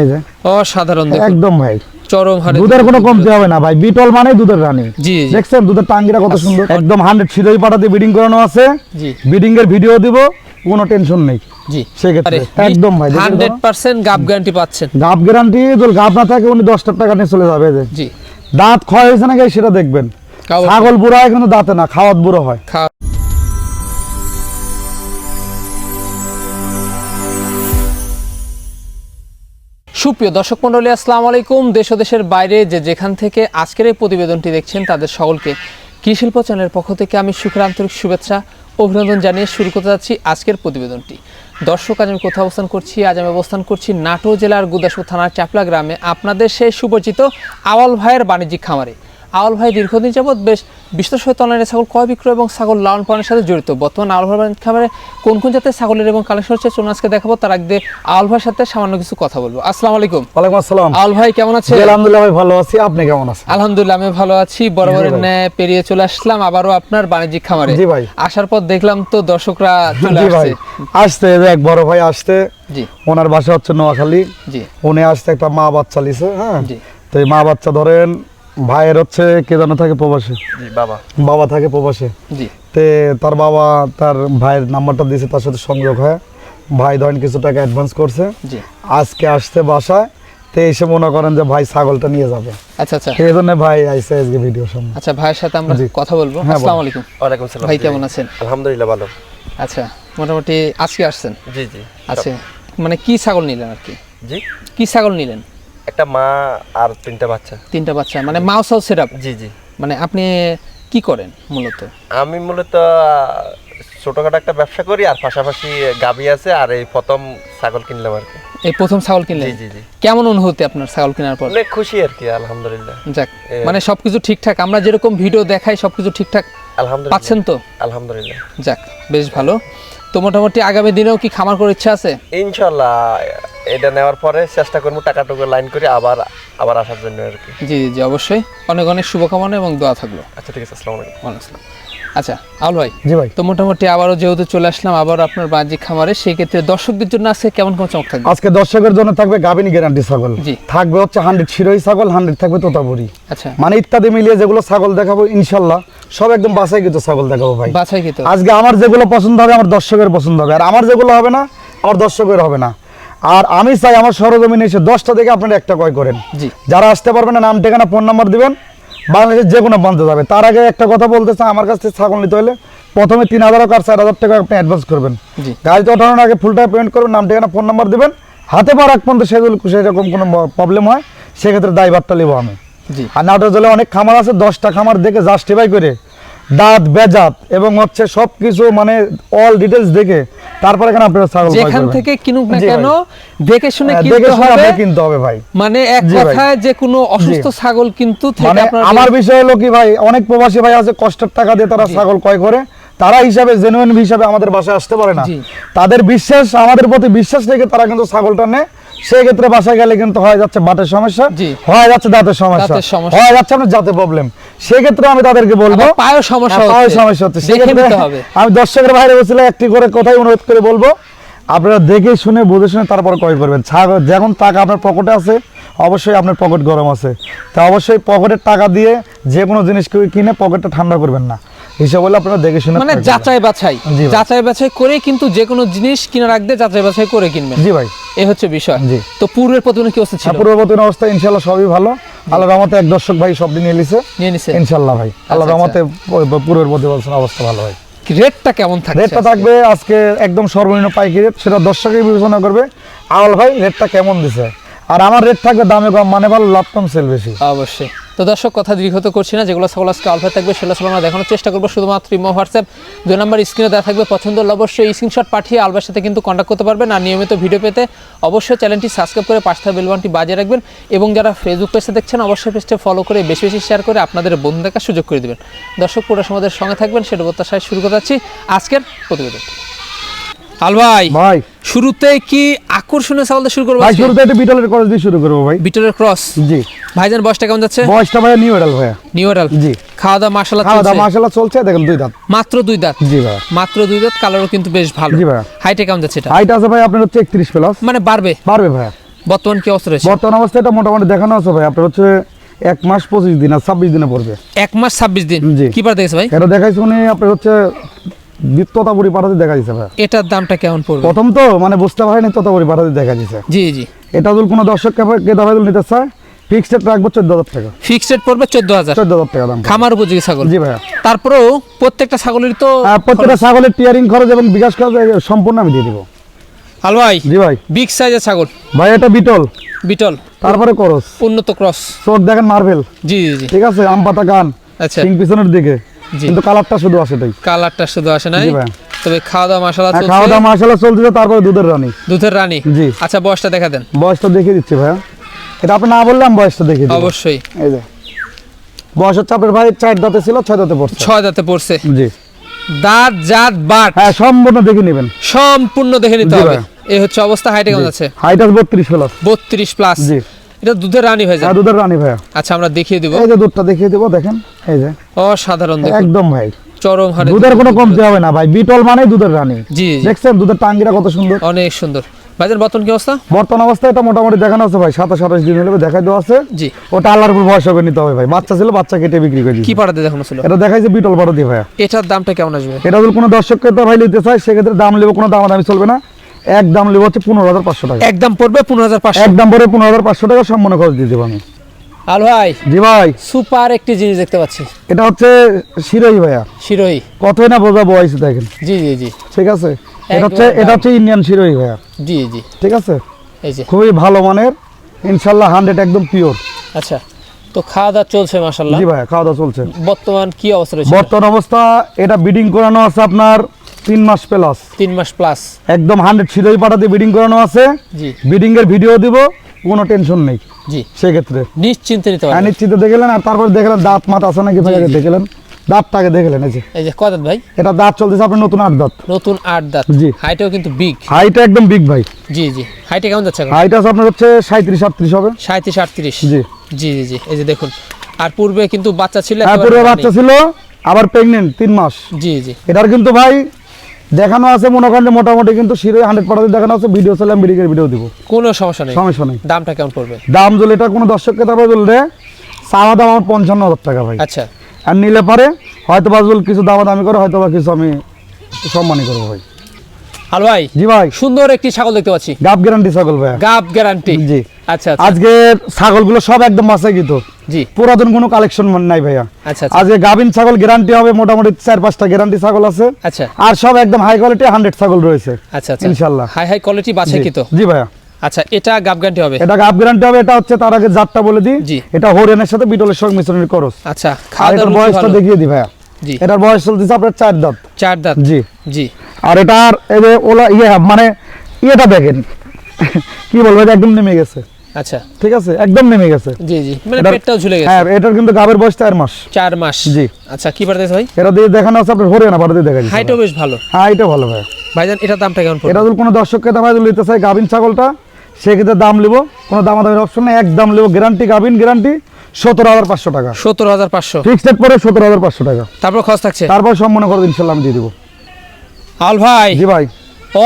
এই যে। অসাধারণ একদম ভাই। চরম হারে দুধের কোনো কমতি হবে না ভাই। বিটল মানে দুধের রানী। জি দেখছেন দুধের টাঙ্গিরা কত সুন্দর। একদম হান্ড্রেড সিরোই পাটাতে বিডিং করানো আছে। জি। বিডিং এর ভিডিও দিব কোনো টেনশন নেই। জি। সেক্ষেত্রে একদম ভাই গ্যারান্টি পাচ্ছেন। গাপ গ্যারান্টি যদি গাপ না থাকে উনি দশ টাকা নিয়ে চলে যাবে যে। জি। দাঁত ক্ষয় হয়েছে নাকি সেটা দেখবেন। ছাগল বুড়ো হয় কিন্তু দাঁতে না খাওয়াত বুড়ো হয়। সুপ্রিয় দর্শক মন্ডলী আসসালামু আলাইকুম। দেশ দেশের বাইরে যে যেখান থেকে আজকের এই প্রতিবেদনটি দেখছেন, তাদের সকলকে কৃষিল্প চ্যানেলের পক্ষ থেকে আমি সুখের আন্তরিক শুভেচ্ছা, অভিনন্দন জানিয়ে শুরু করতে যাচ্ছি আজকের প্রতিবেদনটি। দর্শক, আজ আমি কোথাও অবস্থান করছি? আজ আমি অবস্থান করছি নাটো জেলার গুদাসপুর থানার চাপলা গ্রামে। আপনাদের সেই সুপরিচিত আওয়াল ভাইয়ের বাণিজ্যিক খামারে। আওয়াল ভাই দীর্ঘদিন যাবৎ বেশ বিস্তর সহিত অনলাইনে ছাগল ক্রয় বিক্রয় এবং ছাগল লালন পালনের সাথে জড়িত। বর্তমান আওয়াল বাণিজ্যিক খামারে কোন কোন জাতের ছাগলের এবং কালেকশন হচ্ছে চলুন আজকে দেখাবো। তার আগে আওয়াল ভাইয়ের সাথে সামান্য কিছু কথা বলব। আসসালামু আলাইকুম। ওয়ালাইকুম আসসালাম। আওয়াল ভাই কেমন আছে জি, আলহামদুলিল্লাহ ভাই ভালো আছি। আপনি কেমন আছেন? আলহামদুলিল্লাহ আমি ভালো আছি। বরাবরের ন্যায় পেরিয়ে চলে আসলাম আবারও আপনার বাণিজ্যিক খামারে। জি ভাই। আসার পর দেখলাম তো দর্শকরা চলে ভাই। আসছে। আসতে এক বড় ভাই আসতে জি। ওনার বাসা হচ্ছে নোয়াখালী। জি। উনি আসতে একটা মা বাচ্চা লিছে হ্যাঁ? জি। তো এই মা বাচ্চা ধরেন ভাইয়ের হচ্ছে কে জানো থাকে প্রবাসে? বাবা। বাবা থাকে প্রবাসে। জি। তে তার বাবা তার ভাইয়ের নাম্বারটা দিয়েছে তার সাথে সংযোগ হয়। ভাই ধরেন কিছু টাকা অ্যাডভান্স করছে। আজকে আসতে বাসায় তো এসে মনে করেন যে ভাই ছাগলটা নিয়ে যাবে। আচ্ছা আচ্ছা। এই জন্য ভাই আইসে আজকে ভিডিও সামনে। আচ্ছা ভাইয়ের সাথে আমরা জি। কথা বলব। হ্যাঁ, আসসালামু। আলাইকুম। ওয়ালাইকুম সালাম। ভাই কেমন আছেন? আলহামদুলিল্লাহ ভালো। আচ্ছা মোটামুটি আজকে আসছেন? জি জি। আচ্ছা মানে কি ছাগল নিলেন আর কি? জি? কি ছাগল নিলেন? একটা মা আর তিনটা বাচ্চা। তিনটা বাচ্চা মানে মাউস হাউস সেটআপ জি জি। মানে আপনি কি করেন মূলত? আমি মূলত ছোটখাটো একটা ব্যবসা করি আর পাশাপাশি গাবি আছে আর এই প্রথম ছাগল কিনলাম আর কি। এই প্রথম ছাগল কিনলেন? জি জি জি। কেমন অনুভূতি আপনার ছাগল কেনার পর? অনেক খুশি আর কি আলহামদুলিল্লাহ। যাক মানে সবকিছু ঠিকঠাক আমরা যেরকম ভিডিও দেখাই সবকিছু ঠিকঠাক আলহামদুলিল্লাহ। পাচ্ছেন তো? আলহামদুলিল্লাহ। যাক বেশ ভালো। তো মোটামুটি আগামী দিনেও কি খামার করার ইচ্ছা আছে? ইনশাল্লাহ এটা নেওয়ার পরে চেষ্টা করব টাকাটুকু লাইন করে আবার আবার আসার জন্য আর কি। জি জি অবশ্যই। অনেক অনেক শুভকামনা এবং দোয়া থাকল। আচ্ছা ঠিক আছে আসসালামু আলাইকুম। ওয়ালাইকুম আসসালাম। আচ্ছা আউল ভাই জি ভাই। তো মোটামুটি আবারও যেহেতু চলে আসলাম আবার আপনার বাহ্যিক খামারে সেই ক্ষেত্রে দর্শকদের জন্য আছে কেমন কেমন চমক থাকবে? আজকে দর্শকের জন্য থাকবে গাবিনী গ্যারান্টি ছাগল। জি। থাকবে হচ্ছে হান্ড্রেড শিরোই ছাগল হান্ড্রেড থাকবে তোতাপুরি। আচ্ছা। মানে ইত্যাদি মিলিয়ে যেগুলো ছাগল দেখাবো ইনশাল্লাহ সব একদম বাসাই কিন্তু ছাগল দেখাবো ভাই। বাছাই কি তো আজকে আমার যেগুলো পছন্দ হবে আমার দর্শকের পছন্দ হবে। আর আমার যেগুলো হবে না আমার দর্শকের হবে না। আর আমি চাই আমার সরজমিনে এসে দশটা থেকে আপনারা একটা ক্রয় করেন। যারা আসতে পারবেন না নাম ঠিকানা ফোন নাম্বার দিবেন বাংলাদেশের যে কোনো প্রান্তে যাবে। তার আগে একটা কথা বলতে চাই আমার কাছ থেকে ছাগল নিতে হলে প্রথমে তিন হাজার আর চার হাজার টাকা আপনি অ্যাডভান্স করবেন। গাড়িতে ওঠানোর আগে ফুল টাকা পেমেন্ট করবেন নাম ঠিকানা ফোন নাম্বার দিবেন। হাতে পার এক পর্যন্ত সেগুলো সেরকম কোনো প্রবলেম হয় সেক্ষেত্রে দায়ভারটা নেব আমি। আর নাটোর জেলায় অনেক খামার আছে দশটা খামার দেখে জাস্টিফাই করে দাঁত বেজাত এবং হচ্ছে সব কিছু মানে অল ডিটেলস দেখে তারপরে এখানে আপনারা ছাগল ক্রয় যেখান থেকে কিনুক না কেন দেখে শুনে হ্যাঁ, কিনতে হবে। কিনতে হবে ভাই। মানে এক কথায় যে কোনো অসুস্থ ছাগল কিন্তু থেকে মানে আমার বিষয় হলো কি ভাই অনেক প্রবাসী ভাই আছে কষ্টের টাকা দিয়ে তারা ছাগল ক্রয় করে। তারা হিসাবে জেনুইন হিসাবে আমাদের বাসায় আসতে পারে না। তাদের বিশ্বাস আমাদের প্রতি বিশ্বাস রেখে তারা কিন্তু ছাগলটা নেয়। সেই ক্ষেত্রে বাসায় গেলে কিন্তু হয়ে যাচ্ছে বাটের সমস্যা। হয়ে যাচ্ছে দাঁতের সমস্যা। দাঁতের সমস্যা। হয়ে যাচ্ছে আপনার জাতে প্রবলেম সেই ক্ষেত্রে আমি তাদেরকে বলব পায়েও সমস্যা হ্যাঁ, পায়ের সমস্যা হচ্ছে। সেক্ষেত্রে আমি দর্শকের বাইরে বসলে একটি করে কথাই অনুরোধ করে বলব আপনারা দেখে শুনে বুঝে শুনে তারপর ক্রয় করবেন। যখন টাকা আপনার পকেটে আছে অবশ্যই আপনার পকেট গরম আছে। তা অবশ্যই পকেটের টাকা দিয়ে যে কোনো জিনিস কেউ কিনে পকেটটা ঠান্ডা করবেন না। হিসাব হলে আপনারা দেখে শুনে মানে যাচাই বাছাই। যাচাই বাছাই করে কিন্তু যে কোনো জিনিস কিনার আগে যাচাই বাছাই করে কিনবেন। জি ভাই। এই হচ্ছে বিষয়। জি। তো পূর্বের প্রতিদিন কি অবস্থা ছিল? হ্যাঁ, পূর্ববর্তী অবস্থা ইনশাল্লাহ সবই ভালো। আল্লাহ রহমতে এক দর্শক ভাই সব নিয়ে নিছে। নিয়ে নিছে। ইনশাআল্লাহ ভাই। আল্লাহ আচ্ছা, রহমতে পূর্বের বলছেন অবস্থা ভালো ভাই। রেটটা কেমন থাকবে রেটটা থাকবে আজকে একদম সর্বনিম্ন পাইকারি রেট সেটা দর্শকই বিবেচনা করবে। আওয়াল ভাই রেটটা কেমন দিছে? আর আমার রেট থাকবে দামে কম মানে ভালো লাভ কম সেল বেশি। অবশ্যই। তো দর্শক, কথা দীর্ঘত করছি না, যেগুলো সকল আজকে আলফা থাকবে সেগুলো সকল আমরা দেখানোর চেষ্টা করব। শুধুমাত্র ইমো হোয়াটসঅ্যাপ দুই নাম্বার স্ক্রিনে দেওয়া থাকবে। পছন্দ হলে অবশ্যই স্ক্রিনশট পাঠিয়ে আলবার সাথে কিন্তু কন্ট্যাক্ট করতে পারবেন। আর নিয়মিত ভিডিও পেতে অবশ্যই চ্যানেলটি সাবস্ক্রাইব করে পাঁচটা বেলবানটি বাজিয়ে রাখবেন। এবং যারা ফেসবুক পেজে দেখছেন, অবশ্যই পেজটা ফলো করে বেশি বেশি শেয়ার করে আপনাদের বন্ধু দেখার সুযোগ করে দেবেন। দর্শক, পুরো সমাজের সঙ্গে থাকবেন, সেটা প্রত্যাশায় শুরু করতে আজকের প্রতিবেদন আল ভাই ভাই। শুরুতে কি আকর্ষণীয় ছাগল শুরু করব ভাই? শুরুতে একটু বিটলের খরচ দিয়ে শুরু করব ভাই। বিটলের ক্রস জি। ভাইজান বয়সটা কেমন যাচ্ছে? বয়সটা ভাই নিউ এডাল ভাইয়া। নিউ এরাল জি। খাওয়া দাওয়া মাসালা খাওয়া দাওয়া চলছে দেখেন দুই দাঁত। মাত্র দুই দাঁত? জি ভাই মাত্র দুই দাঁত কালারও কিন্তু বেশ ভালো। জি ভাইয়া। হাইটে কেমন যাচ্ছে এটা? হাইট আছে ভাই আপনার হচ্ছে একত্রিশ প্লাস মানে বাড়বে? পারবে ভাইয়া। বর্তমান কি অবস্থা রয়েছে? বর্তমান অবস্থায় এটা মোটামুটি দেখানো আছে ভাই আপনার হচ্ছে এক মাস পঁচিশ দিন আর ছাব্বিশ দিনে পড়বে। এক মাস ছাব্বিশ দিন। জি। কি পার দেখেছে ভাই? এটা দেখাইছে উনি আপনার হচ্ছে ততাপুরি পাঠাতে দেখা দিচ্ছে ভাই। এটার দামটা কেমন পড়বে? প্রথম তো মানে বুঝতে পারেনি ততাপুরি পাঠাতে দেখা দিচ্ছে জি জি। এটা যদি কোনো দর্শক নিতে চায় ফিক্সড রাখব চোদ্দ হাজার টাকা। ফিক্সড পড়বে চোদ্দ হাজার। চোদ্দ হাজার টাকা দাম খামার উপযোগী ছাগল। জি ভাইয়া। তারপরেও প্রত্যেকটা ছাগলের তো প্রত্যেকটা ছাগলের টিয়ারিং খরচ এবং বিকাশ খরচ সম্পূর্ণ আমি দিয়ে দিব। হাল ভাই জি ভাই। বিগ সাইজের ছাগল। ভাই এটা বিটল। বিটল। তারপরে করস। উন্নত ক্রস। চোখ দেখেন মার্বেল। জি জি ঠিক আছে আম পাতা গান আচ্ছা। পিছনের দিকে। কিন্তু কালারটা শুধু আছে তাই। কালারটা শুধু আসে নাই। তবে খাওয়া দাওয়া মশলা হ্যাঁ, খাওয়া দাওয়া মাসালা চলতেছে তারপরে দুধের রানী। দুধের রানী? জি। আচ্ছা বয়সটা দেখা দেন। বয়সটা দেখিয়ে দিচ্ছি ভাইয়া এটা আপনি না বললাম বয়সটা দেখিয়ে দিই অবশ্যই। এই যে। বয়স হচ্ছে আপনার ভাই চার দাঁতে ছিল ছয় দাঁতে পড়ছে। ছয় দাঁতে পড়ছে। জি। দাঁত জাত বাট। হ্যাঁ সম্পূর্ণ দেখে নেবেন। সম্পূর্ণ দেখে নিতে হবে। ভাই। এই হচ্ছে অবস্থা হাইটে কেমন আছে? হাইট আছে বত্রিশ প্লাস বত্রিশ প্লাস জি। এটা দুধের রানী হয়ে হ্যাঁ দুধের রানী ভাইয়া। আচ্ছা আমরা দেখিয়ে দিব। এই যে দুধটা দেখিয়ে দিব দেখেন এই যে। অসাধারণ একদম ভাই। চরম হারে দুধের কোনো কমতি হবে না ভাই। বিটল মানে দুধের রানী। জি দেখছেন দুধের টাঙ্গিরা কত সুন্দর। অনেক সুন্দর। ভাইজান বর্তমান কি অবস্থা? বর্তমান অবস্থায় এটা মোটামুটি দেখানো আছে ভাই। সাতাশ আঠাশ দিন হলে দেখাই দেওয়া আছে। জি। ওটা আল্লাহর উপর ভরসা করে নিতে হবে ভাই। বাচ্চা ছিল বাচ্চা কেটে বিক্রি করে কি পাড়াতে দেখানো ছিল? এটা দেখাইছে বিটল দিয়ে ভাইয়া। এটার দামটা কেমন আসবে? এটা যদি কোনো দর্শক ক্রেতা ভাই নিতে চায় সেক্ষেত্রে দাম নেব কোনো দাম দামি চলবে না। এক দাম নেব হচ্ছে পনেরো হাজার পাঁচশো টাকা। একদম পড়বে পনেরো হাজার পাঁচশো। এক দাম পরে পনেরো হাজার পাঁচশো টাকা সম্পূর্ণ খরচ দিয়ে দেবো আমি। আল ভাই জি ভাই। সুপার একটি জিনিস দেখতে পাচ্ছি। এটা হচ্ছে শিরোই ভাইয়া। শিরোই কতই না বোঝা বয়স দেখেন। জি জি জি। ঠিক আছে? এটা হচ্ছে এটা হচ্ছে ইন্ডিয়ান শিরোই ভাইয়া। জি জি। ঠিক আছে? এই যে। খুবই ভালো মানের। ইনশাল্লাহ হান্ড্রেড একদম পিওর আচ্ছা তো খাওয়া দাওয়া চলছে মাসাল্লাহ জি ভাইয়া খাওয়া দাওয়া চলছে। বর্তমান কি অবস্থা রয়েছে? বর্তমান অবস্থা এটা বিডিং করানো আছে আপনার তিন মাস প্লাস তিন মাস প্লাস একদম হান্ড্রেড শিরোই পাটাতে বিডিং করানো আছে। জি। বিডিং এর ভিডিও দিব কোনো টেনশন নেই। জি। সেক্ষেত্রে। নিশ্চিন্তে নিতে হ্যাঁ নিশ্চিত দেখলেন আর তারপর দেখলেন দাঁত মাত আছে নাকি দেখলেন। দাঁতটাকে দেখলেন এই যে। এই যে কদাত ভাই? এটা দাঁত চলতেছে আপনার নতুন আট দাঁত। নতুন আট দাঁত। জি। হাইটাও কিন্তু বিগ হাইটা একদম বিগ ভাই। জি জি। হাইটে কেমন যাচ্ছে হাইট আছে আপনার হচ্ছে সাঁত্রিশ আটত্রিশ হবে। সাঁত্রিশ আটত্রিশ। জি। জি জি জি। এই যে দেখুন। আর পূর্বে কিন্তু বাচ্চা ছিল হ্যাঁ পূর্বে বাচ্চা ছিল আবার প্রেগনেন্ট তিন মাস। জি জি। এটার কিন্তু ভাই দেখানো আছে মনে করেন মোটামুটি কিন্তু শিরোই হান্ড্রেড পার্সেন্ট দেখানো আছে ভিডিও চলে আমি বিডিংয়ের ভিডিও দিব। কোনো সমস্যা নেই। সমস্যা নেই। দামটা কেমন পড়বে? দাম যদি এটা কোনো দর্শককে তারপরে বললে চাওয়া দাম আমার পঞ্চান্ন হাজার টাকা ভাই। আচ্ছা। আর নিলে পারে হয়তো বা কিছু দামা দামি করে হয়তো বা কিছু আমি সম্মানই করব ভাই। হাল ভাই জি ভাই। সুন্দর একটি ছাগল দেখতে পাচ্ছি। গাব গ্যারান্টি ছাগল ভাই গাব গ্যারান্টি জি। আচ্ছা আচ্ছা। আজকে ছাগলগুলো সব একদম বাসায় গিত জি। পুরাতন কোনো কালেকশন নাই ভাইয়া। আচ্ছা আচ্ছা। আজকে গাভিন ছাগল গ্যারান্টি হবে মোটামুটি চার পাঁচটা গ্যারান্টি ছাগল আছে। আচ্ছা। আর সব একদম হাই কোয়ালিটি হান্ড্রেড ছাগল রয়েছে। আচ্ছা আচ্ছা। ইনশাল্লাহ। হাই হাই কোয়ালিটি বাছাই। কিতো জি ভাইয়া। আচ্ছা এটা গাব গ্যারান্টি হবে? এটা গাব গ্যারান্টি হবে এটা হচ্ছে তার আগে জাতটা বলে দিই। এটা হরিয়ানের সাথে বিটলের সঙ্গে মিশ্রণের করস আচ্ছা খাওয়া দাওয়ার বয়সটা দেখিয়ে দিই ভাইয়া। জি। এটার বয়স চলতেছে আপনার চার দাঁত। চার দাঁত। জি। জি। আর এটার এই যে ওলা ইয়ে মানে ইয়েটা দেখেন। কি বলব এটা একদম নেমে গেছে। আচ্ছা। ঠিক আছে? একদম নেমে গেছে। জি জি। মানে পেটটাও ঝুলে গেছে। হ্যাঁ এটার কিন্তু গাবের বয়স চার মাস। চার মাস। জি। আচ্ছা কি পারতেছে ভাই? এটা দিয়ে দেখানো আছে আপনার হরিয়ানা দিয়ে দেখা যাচ্ছে হাইটও বেশ ভালো। হ্যাঁ এটা ভালো ভাই। ভাইজান এটার দামটা কেমন পড়বে? এটা যদি কোনো দর্শককে দাম যদি নিতে চাই গাভিন ছাগলটা? সেক্ষেত্রে দাম নিব কোনো দাম দামের অপশন নেই এক দাম নেব গ্যারান্টি গাভিন গ্যারান্টি সতেরো হাজার পাঁচশো টাকা। হাজার পাঁচশো। ফিক্সড রেট পরে সতেরো হাজার পাঁচশো টাকা। তারপর খরচ থাকছে? তারপর সম্মান করো ইনশাল্লাহ আমি দিয়ে দিব। আল ভাই জি ভাই।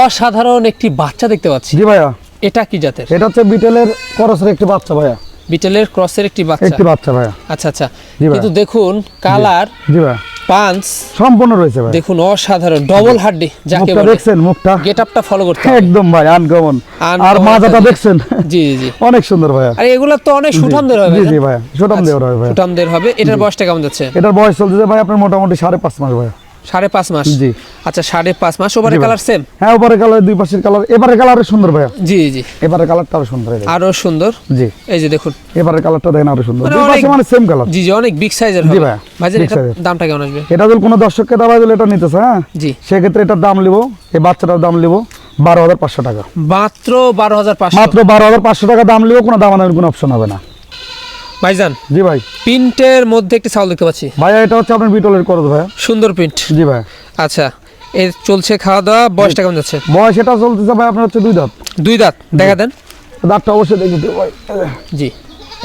অসাধারণ একটি বাচ্চা দেখতে পাচ্ছি। জি ভাইয়া। এটা কি জাতের? এটা হচ্ছে বিটেলের করসের একটি বাচ্চা ভাইয়া। বিটেলের ক্রসের একটি বাচ্চা। একটি বাচ্চা ভাইয়া। আচ্ছা আচ্ছা। কিন্তু দেখুন কালার জি ভাইয়া। পাঞ্চ সম্পূর্ণ রয়েছে ভাই। দেখুন অসাধারণ ডবল হাড্ডি যাকে বলে দেখছেন মুখটা? গেটআপটা ফলো করতে একদম ভাই আনকমন আর মাজাটা দেখছেন? জি জি। অনেক সুন্দর ভাইয়া আর এগুলো তো অনেক সুঠামদের হবে জি? জি ভাই সুঠামদের হবে ভাই। সুঠামদের হবে। এটার বয়সটা কেমন যাচ্ছে? এটার বয়স চলতেছে ভাই আপনার মোটামুটি সাড়ে পাঁচ মাস ভাইয়া সাড়ে পাঁচ মাস? জি। আচ্ছা সাড়ে পাঁচ মাস ওভারে কালার সেম হ্যাঁ ওপারে কালার দুই পাশের কালার। এবারে কালারে সুন্দর ভাইয়া। জি জি। এবারে কালারটা আরও সুন্দর আরও সুন্দর? জি। এই যে দেখুন। এবারে কালারটা দেখেন আরও সুন্দর। মানে দুই পাশে মানে সেম কালার জি জি অনেক বিগ সাইজের জি ভাইয়া, ভাইজান এর। দামটা কেমন আসবে? এটা যদি কোনো দর্শককে দাবা দিলে এটা নিতেছে হ্যাঁ? জি। সেক্ষেত্রে এটার দাম নিব এই বাচ্চাটার দাম নিব বারো হাজার পাঁচশো টাকা। মাত্র বারো হাজার পাঁচশো। মাত্র বারো হাজার পাঁচশো টাকা দাম নিব কোনো দাম আনার কোনো অপশন হবে না। ভাইজান জি ভাই। প্রিন্টের মধ্যে একটি চাউল দেখতে পাচ্ছি। ভাইয়া এটা হচ্ছে আপনার বিটলের করদ ভাইয়া। সুন্দর প্রিন্ট। জি ভাই আচ্ছা এর চলছে খাওয়া দাওয়া বয়সটা কেমন যাচ্ছে? বয়স এটা চলতেছে ভাই আপনার হচ্ছে দুই দাঁত। দুই দাঁত দেখা দেন। দাঁতটা অবশ্যই দেখি দিও ভাই। জি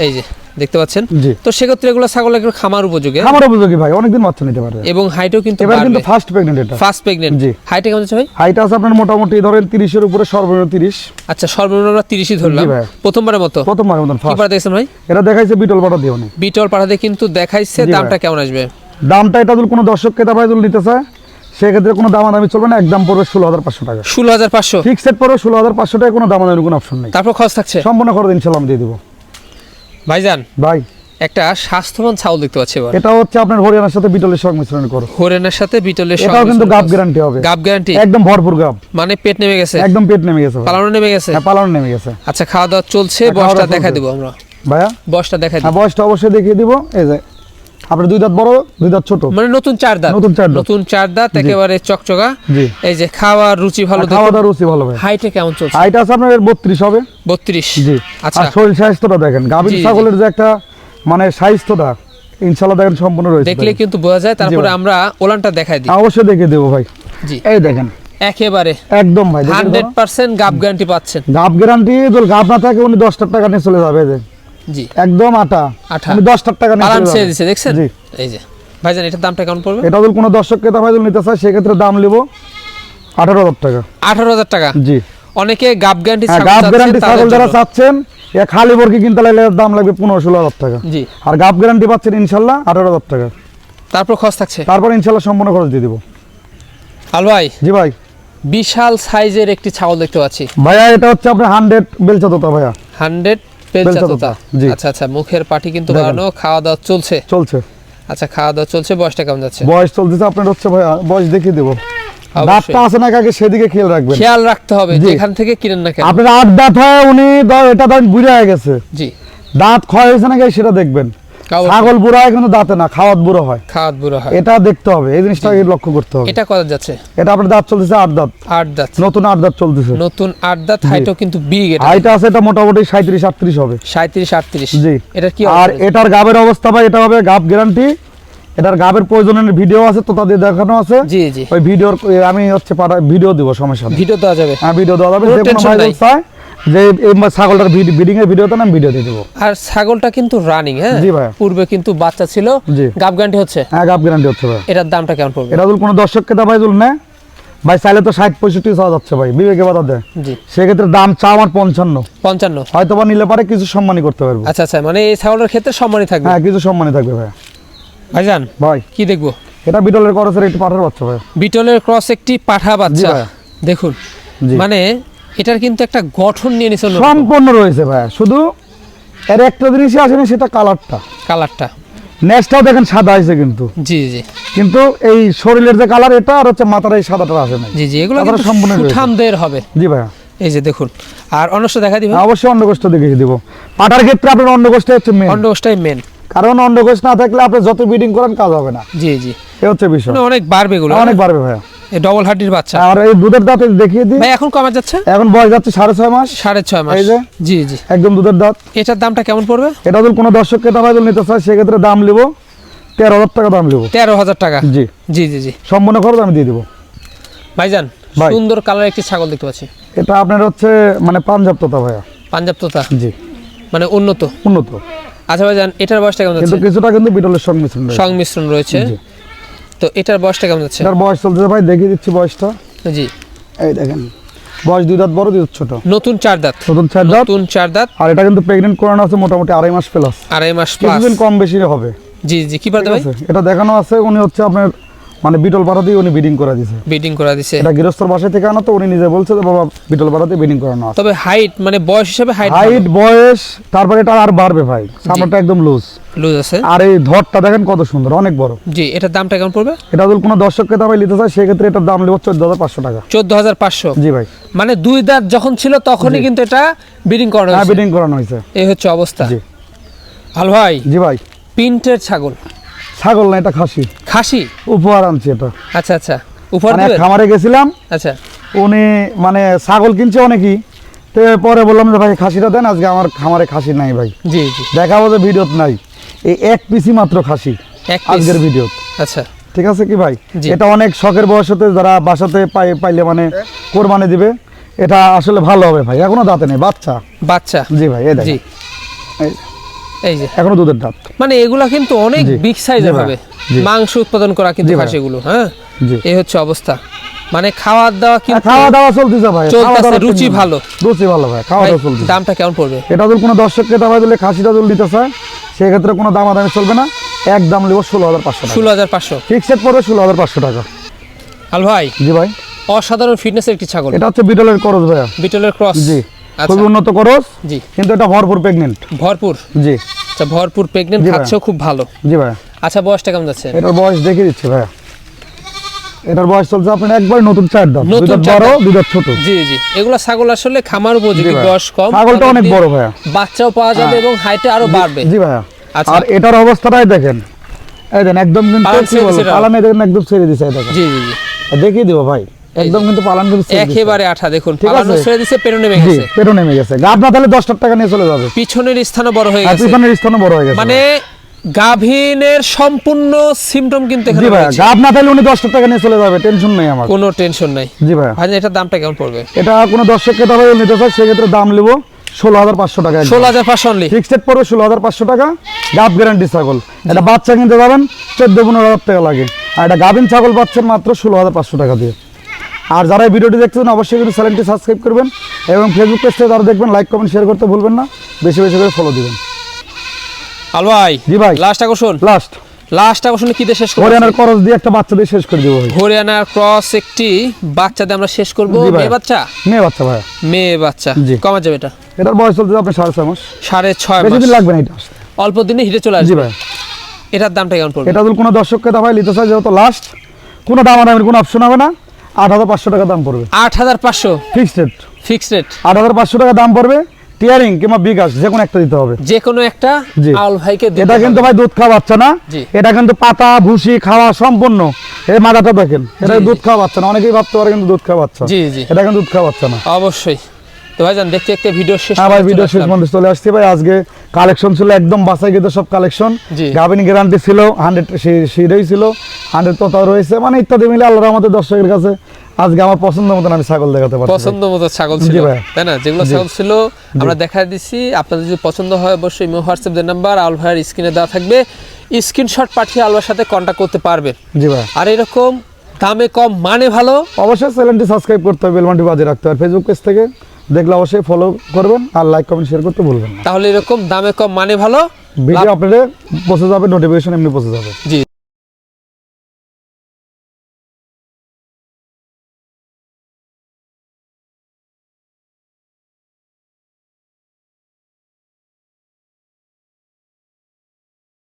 এই যে। দেখতে পাচ্ছেন? তো সেক্ষেত্রে এগুলো ছাগল একটু খামার উপযোগী হ্যাঁ? আমার উপযোগী ভাই অনেকদিন বাচ্চা নিতে পারে। এবং হাইটও কিন্তু এবার কিন্তু ফার্স্ট প্রেগনেন্ট এটা। ফার্স্ট প্রেগনেন্ট জি। হাইটে কেমন যাচ্ছে ভাই? হাইট আছে আপনার মোটামুটি ধরেন 30 এর উপরে সর্বনিম্ন তিরিশ। আচ্ছা সর্বনিম্ন আমরা তিরিশই ধরলাম। প্রথমবারের মতো। প্রথমবার মতন কি ফার্স্ট পাড়া দেখছেন ভাই? এটা দেখাইছে বিটল বাটা দিয়ে অনেক বিটল দিয়ে কিন্তু দেখাইছে দামটা কেমন আসবে? দামটা এটা যদি কোনো দর্শক ক্রেতা ভাই যদি নিতে চায় সেক্ষেত্রে কোনো দামাদামি চলবে না একদম পড়বে ষোলো হাজার পাঁচশো টাকা। ষোলো হাজার পাঁচশো? ফিক্সড পড়বে ষোলো হাজার পাঁচশো টাকা কোনো দামাদামি কোনো অপশন নেই। তারপর খরচ থাকছে? সম্পূর্ণ খরচ ইনশাল্লাহ আমি দিয়ে দেবো। ভাইজান ভাই। একটা স্বাস্থ্যবান ছাগল দেখতে পাচ্ছি এবার। এটা হচ্ছে আপনার হরিয়ানার সাথে বিটলের সংমিশ্রণ করো। হরিয়ানার সাথে বিটলের এটাও কিন্তু গাব গ্যারান্টি হবে। গাব গ্যারান্টি একদম ভরপুর গাব। মানে পেট নেমে গেছে? একদম পেট নেমে গেছে। পালানো নেমে গেছে? হ্যাঁ পালানো নেমে গেছে। আচ্ছা খাওয়া দাওয়া চলছে বসটা দেখা দেব দিব আমরা। ভাইয়া? বসটা দেখা হ্যাঁ বসটা বয়সটা অবশ্যই দেখিয়ে দিব। এই যে আপনার দুই দাঁত বড় দুই দাঁত ছোট? মানে নতুন চার দাঁত। নতুন চার দাঁত। নতুন চার দাঁত একেবারে চকচকা। এই যে খাওয়ার রুচি ভালো খাওয়া রুচি ভালো ভাই। হাইটে কেমন চলছে? হাইট আছে আপনার বত্রিশ হবে। বত্রিশ। জি। আচ্ছা। শরীর স্বাস্থ্যটা দেখেন। গাভীর। ছাগলের যে একটা মানে স্বাস্থ্যটা ইনশাল্লাহ দেখেন সম্পূর্ণ রয়েছে দেখলে কিন্তু বোঝা যায় তারপরে আমরা ওলানটা দেখাই দিই। অবশ্যই দেখিয়ে দেবো ভাই। জি। এই দেখেন। একেবারে। একদম ভাই হান্ড্রেড পার্সেন্ট গাব গ্যারান্টি পাচ্ছেন। গাব গ্যারান্টি যদি গাব না থাকে উনি দশটার টাকা নিয়ে চলে যাবে জি। একদম আটা। আঠা। উনি দশটার টাকা নিয়ে আরাম দিছে দেখছেন? জি। এই যে ভাইজান এটার দামটা কেমন পড়বে? এটা যদি কোনো দর্শক ক্রেতা ভাই যদি নিতে চায় সেক্ষেত্রে দাম নেব আঠারো হাজার টাকা। আঠারো হাজার টাকা? জি। অনেকে গাব গ্যারান্টি গাব গ্যারান্টি ছাগল যারা চাচ্ছেন এ খালি বর্গি কিনতে লাগলে দাম লাগবে পনেরো ষোলো হাজার টাকা। জি। আর গাব গ্যারান্টি পাচ্ছেন ইনশাল্লাহ আঠারো হাজার টাকা। তারপর খরচ থাকছে? তারপর ইনশাল্লাহ সম্পূর্ণ খরচ দিয়ে দিব। আল ভাই জি ভাই। বিশাল সাইজের একটি ছাগল দেখতে পাচ্ছি। ভাইয়া এটা হচ্ছে আপনার হান্ড্রেড বেলচা তোতা ভাইয়া। হান্ড্রেড আচ্ছা আচ্ছা মুখের পাটি কিন্তু বাড়ানো খাওয়া দাওয়া চলছে? চলছে। আচ্ছা খাওয়া দাওয়া চলছে বয়সটা কেমন যাচ্ছে? বয়স চলতেছে আপনার হচ্ছে ভাই বয়স দেখিয়ে দেবো। দাঁতটা আছে না কাকে সেদিকে খেয়াল রাখবেন। খেয়াল রাখতে হবে। যেখান থেকে কিনেন না কেন। আপনার আট দাঁত হয় উনি এটা দাঁত বুড়ে হয়ে গেছে। জি। দাঁত ক্ষয় হয়েছে নাকি সেটা দেখবেন। ছাগল বুড়ো হয় কিন্তু দাঁতে না খাওয়াত বুড়ো হয়। খাওয়াত বুড়ো হয়। এটা দেখতে হবে এই জিনিসটা লক্ষ্য করতে হবে। এটা কত যাচ্ছে? এটা আপনার দাঁত চলতেছে আট দাঁত। আট দাঁত। নতুন আট দাঁত চলতেছে। নতুন আট দাঁত হাইটও কিন্তু বিগ এটা। হাইট আছে এটা মোটামুটি সাঁত্রিশ আটত্রিশ হবে। সাঁত্রিশ আটত্রিশ। জি। এটার কি আর এটার গাবের অবস্থা ভাই এটা হবে গাব গ্যারান্টি এটার গাবের প্রয়োজনের ভিডিও আছে তো তাদের দেখানো আছে। জি জি। ওই ভিডিওর আমি হচ্ছে ভিডিও দিব সমস্যা নেই ভিডিও দেওয়া যাবে। হ্যাঁ ভিডিও দেওয়া যাবে। যে কোনো ভাই যে এই মা- ছাগলটার ব্রিডিং এর ভিডিওতে না আমি ভিডিও দিয়ে দেবো। আর ছাগলটা কিন্তু রানিং হ্যাঁ? জি ভাইয়া। পূর্বে কিন্তু বাচ্চা ছিল। জি। গাব গ্যারান্টি হচ্ছে? হ্যাঁ গাব গ্যারান্টি হচ্ছে ভাই এটার দামটা কেমন পড়বে? এটা যদি কোনো দর্শককে দা ভাই নেয় ভাই চাইলে তো ষাট পঁয়ষট্টি চাওয়া যাচ্ছে ভাই বিবেকে বাধা দেয়। সেক্ষেত্রে দাম চা আমার পঞ্চান্ন। পঞ্চান্ন? হয়তো বা নিলে পারে কিছু সম্মানই করতে পারব। আচ্ছা আচ্ছা মানে এই ছাগলের ক্ষেত্রে সম্মানই থাকবে? হ্যাঁ কিছু সম্মানই থাকবে ভাই ভাইজান ভাই। কি দেখব? এটা বিটলের করসের একটি পাঠার বাচ্চা ভাই বিটলের ক্রস একটি পাঠা বাচ্চা। দেখুন মানে এটার কিন্তু একটা গঠন নিয়ে নিছে। সম্পূর্ণ রয়েছে ভাই। শুধু এর একটা জিনিসই আসেনি সেটা কালারটা কালারটা নেক্সটটাও দেখেন সাদা হয়েছে কিন্তু। জি জি। কিন্তু এই শরীরের যে কালার এটা আর হচ্ছে মাথার এই সাদাটা আসে নাই। জি জি এগুলো কিন্তু সম্পূর্ণ। সুঠামদের হবে। জি ভাইয়া। এই যে দেখুন। আর অন্যটা দেখা দিবেন অবশ্যই অন্ডকোষ্ঠ দেখিয়ে দিব। পাটার ক্ষেত্রে আপনার অন্ডকোষ্ঠ হচ্ছে মেন অন্ডকোষটাই মেন কারণ অন্ডকোষ না থাকলে আপনি যত ব্রিডিং করেন কাজ হবে না। জি জি। এ হচ্ছে বিষয়। অনেক বাড়বে এগুলো। অনেক বাড়বে ভাইয়া। ডবল হার্টির বাচ্চা। আর এই দুধের দাঁত দেখিয়ে দিই। ভাই এখন কমা যাচ্ছে? এখন বয়স যাচ্ছে সাড়ে ছয় মাস। সাড়ে ছয় মাস। এই যে। জি জি। একদম দুধের দাঁত। এটার দামটা কেমন পড়বে? এটা যদি কোনো দর্শককে দাবাই নিতে চায় সেক্ষেত্রে দাম নেব। তেরো হাজার টাকা দাম নেব। তেরো হাজার টাকা। জি। জি জি জি। সম্পূর্ণ খরচ আমি দিয়ে দিব। ভাইজান সুন্দর কালার একটি ছাগল দেখতে পাচ্ছি। এটা আপনার হচ্ছে মানে পাঞ্জাব তোতা ভাইয়া। পাঞ্জাব তোতা? জি। মানে উন্নত? উন্নত। আচ্ছা ভাইজান এটার বয়সটা কেমন কিন্তু কিছুটা কিন্তু বিটলের সংমিশ্রণ। সংমিশ্রণ রয়েছে। তো এটার বয়সটা কেমন যাচ্ছে? এটার বয়স চলতেছে ভাই দেখিয়ে দিচ্ছি বয়সটা। জি। এই দেখেন বয়স দুই দাঁত বড় দুই দাঁত ছোট। নতুন চার দাঁত। নতুন চার দাঁত। নতুন চার দাঁত। আর এটা কিন্তু প্রেগন্যান্ট করানো আছে মোটামুটি আড়াই মাস প্লাস আড়াই মাস প্লাস কিছুদিন কম বেশি হবে। জি জি কি পারতে ভাই? এটা দেখানো আছে উনি হচ্ছে আপনার মানে বিটল পাড়া দিয়ে উনি বিডিং করে দিছে। বিডিং করা দিছে। এটা গৃহস্থর বাসা থেকে আনা তো উনি নিজে বলছে যে বাবা বিটল পাড়াতে বিডিং করানো আছে। তবে হাইট মানে বয়স হিসেবে হাইট হাইট বয়স তারপরে এটা আর বাড়বে ভাই। সামনেটা একদম লুজ লুজ আছে। আর এই ধরটা দেখেন কত সুন্দর অনেক বড়। জি এটার দামটা কেমন পড়বে? এটা যদি কোনো দর্শককে দামে নিতে চায় সেক্ষেত্রে এটার দাম নেব চোদ্দ হাজার পাঁচশো টাকা। চোদ্দ হাজার পাঁচশো? জি ভাই। মানে দুই দাঁত যখন ছিল তখনই কিন্তু এটা বিডিং করানো হ্যাঁ হয়েছে। বিডিং করানো হয়েছে। এই হচ্ছে অবস্থা। জি। আল ভাই জি ভাই। প্রিন্টের ছাগল। ছাগল না এটা খাসি। খাসি? উপহার আনছি এটা। আচ্ছা আচ্ছা। উপহার মানে দিবেন? খামারে গেছিলাম। আচ্ছা। উনি মানে ছাগল কিনছে অনেকই। তো পরে বললাম যে ভাই খাসিটা দেন আজকে আমার খামারে খাসি নাই ভাই। জি জি। দেখাবো যে ভিডিওত নাই। এই এক পিসি মাত্র খাসি আজকের ভিডিও। আচ্ছা। ঠিক আছে কি ভাই? এটা অনেক শখের বয়সতে যারা বাসাতে পাই পাইলে মানে কোরবানি দিবে এটা আসলে ভালো হবে ভাই। এখনও দাঁতে নেই বাচ্চা। বাচ্চা। জি ভাই এই জি। দেখেন এই যে। এখনও দুধের দাঁত মানে এগুলা কিন্তু অনেক বিগ সাইজের হবে। মাংস উৎপাদন করা কিন্তু। হ্যাঁ? এই হচ্ছে অবস্থা। মানে খাওয়ার দাওয়া আর খাওয়া দাওয়া চলতেছে ভাই। চলতেছে, রুচি ভালো। রুচি ভালো ভাই খাওয়া দাওয়া চলতেছে। দামটা কেমন পড়বে? এটা যদি কোনো দর্শক ক্রেতা ভাই দিলে খাসিটা যদি নিতে চায় সেক্ষেত্রে কোনো দামাদামি চলবে না। এক দাম নেব ষোলো হাজার পাঁচশো ষোলো হাজার পাঁচশো। ফিক্সড পড়বে ষোলো হাজার পাঁচশো টাকা। আল ভাই জি ভাই। অসাধারণ ফিটনেসের একটি ছাগল? এটা হচ্ছে বিটলের করস ভাইয়া। বিটলের ক্রস। জি। খুবই উন্নত করস জি। কিন্তু এটা ভরপুর প্রেগনেন্ট ভরপুর? জি। আচ্ছা ভরপুর প্রেগনেন্ট ভাই। খাচ্ছেও খুব ভালো। জি ভাইয়া আচ্ছা বয়সটা কেমন যাচ্ছে? এটার বয়স দেখে দিচ্ছি ভাইয়া এটার বয়স চলছে আপনার একবার নতুন চার দাঁত। চার বড় দাঁত। ছোট। জি জি। এগুলো ছাগল আসলে খামার উপযোগী বয়স কম। ছাগলটা অনেক বড় ভাইয়া বাচ্চাও পাওয়া যাবে এবং হাইটে আরও বাড়বে। জি ভাইয়া আচ্ছা। আর এটার অবস্থাটাই দেখেন। এই দেন একদম কিন্তু কি বলব, দেখেন একদম ছেড়ে দিছে দেখেন। জি জি জি। দেখিয়ে দিব ভাই। একদম কিন্তু পালান কিন্তু একেবারে আঠা দেখুন পালানো ছেড়ে দিছে পেরো নেমে গেছে পেটো নেমে গেছে গাব না তাহলে দশ লাখ টাকা নিয়ে চলে যাবে। পিছনের স্থানও বড় হয়ে গেছে। পিছনের স্থানও বড় হয়ে গেছে। মানে গাভীনের সম্পূর্ণ সিমটম কিন্তু এখানে রয়েছে। না তাহলে উনি দশ লাখ টাকা নিয়ে চলে যাবে টেনশন নেই আমার। কোনো টেনশন নাই। জি ভাই। ভাই এটার দামটা কেমন পড়বে? এটা কোনো দর্শককে তবে নিতে চায় সেক্ষেত্রে দাম নেব ষোলো হাজার পাঁচশো টাকা। ষোলো হাজার পাঁচশো অনলি ফিক্সড পড়বে ষোলো হাজার পাঁচশো টাকা। গ্যারান্টি ছাগল। এটা বাচ্চা কিনতে যাবেন চোদ্দ পনেরো হাজার টাকা লাগে। আর এটা গাভিন ছাগল পাচ্ছেন মাত্র ষোলো হাজার পাঁচশো টাকা দিয়ে। আর যারা ভিডিওটি দেখছেন অবশ্যই কিন্তু চ্যানেলটি সাবস্ক্রাইব করবেন এবং ফেসবুক পেজ থেকে যারা দেখবেন লাইক কমেন্ট শেয়ার করতে ভুলবেন না। বেশি বেশি করে ফলো দিবেন। আল ভাই জি ভাই। লাস্ট আকর্ষণ। লাস্ট লাস্ট আকর্ষণ কি দিয়ে শেষ করব? হরিয়ানার করজ দিয়ে একটা বাচ্চা দিয়ে শেষ করে দিব ভাই। হরিয়ানার ক্রস একটি বাচ্চাতে আমরা শেষ করব। মেয়ে বাচ্চা? মেয়ে বাচ্চা ভাই। মেয়ে বাচ্চা। জি। কমা যাবে এটা? এটার বয়স চলতে আপনার সাড়ে ছয় মাস। সাড়ে ছয় বেশি মাস। দিন লাগবে না এটা। অল্প দিনে হিটে চলে জি ভাই। এটার দামটা কেমন পড়বে? এটা যদি কোনো দর্শককে দাবাই নিতে চায় যেহেতু লাস্ট কোনো দামাদামের কোনো অপশন হবে না। আট হাজার পাঁচশো টাকা দাম পড়বে। আট হাজার পাঁচশো? ফিক্সড রেট ফিক্সড রেট আট হাজার পাঁচশো টাকা দাম পড়বে টিয়ারিং কিংবা বিকাশ যে কোনো একটা দিতে হবে। যে কোনো একটা জি। আউল ভাইকে এটা কিন্তু ভাই দুধ খাওয়া বাচ্চা না? এটা কিন্তু পাতা ভুসি খাওয়া সম্পূর্ণ। এই মাথাটা দেখেন এটা দুধ খাওয়া বাচ্চা না? অনেকেই ভাবতে পারে কিন্তু দুধ খাওয়া বাচ্চা। জি জি। এটা কিন্তু দুধ খাওয়া বাচ্চা না। অবশ্যই। তো ভাইজান দেখতে দেখতে ভিডিও শেষ হ্যাঁ ভাই ভিডিও শেষ। পর্যন্ত চলে আসছি ভাই। আজকে কালেকশন ছিল একদম বাসাই কিন্তু সব কালেকশন। গ্যারান্টি ছিল হান্ড্রেড সিটাই ছিল। হান্ড্রেড কথা রয়েছে। মানে ইত্যাদি মিলে আল্লাহর আমাদের দর্শকের কাছে আজকে আমার পছন্দ মতন আমি ছাগল দেখাতে পারছি পছন্দ মতো ছাগল ছিল। তাই না? যেগুলো ছাগল ছিল আমরা দেখা দিচ্ছি আপনাদের যদি পছন্দ হয় অবশ্যই ইমো হোয়াটসঅ্যাপ যে নাম্বার আল ভাইয়ের স্ক্রিনে দেওয়া থাকবে। স্ক্রিনশট পাঠিয়ে আলভার সাথে কন্ট্যাক্ট করতে পারবেন। জি ভাই আর এরকম দামে কম মানে ভালো? অবশ্যই চ্যানেলটি সাবস্ক্রাইব করতে হবে বেলমানটি বাজে রাখতে হবে। ফেসবুক পেজ থেকে দেখলে অবশ্যই ফলো করবেন আর লাইক কমেন্ট শেয়ার করতে ভুলবেন না। তাহলে এরকম দামে কম মানে ভালো? ভিডিও আপনাদের পৌঁছে যাবে নোটিফিকেশন এমনি পৌঁছে যাবে। জি।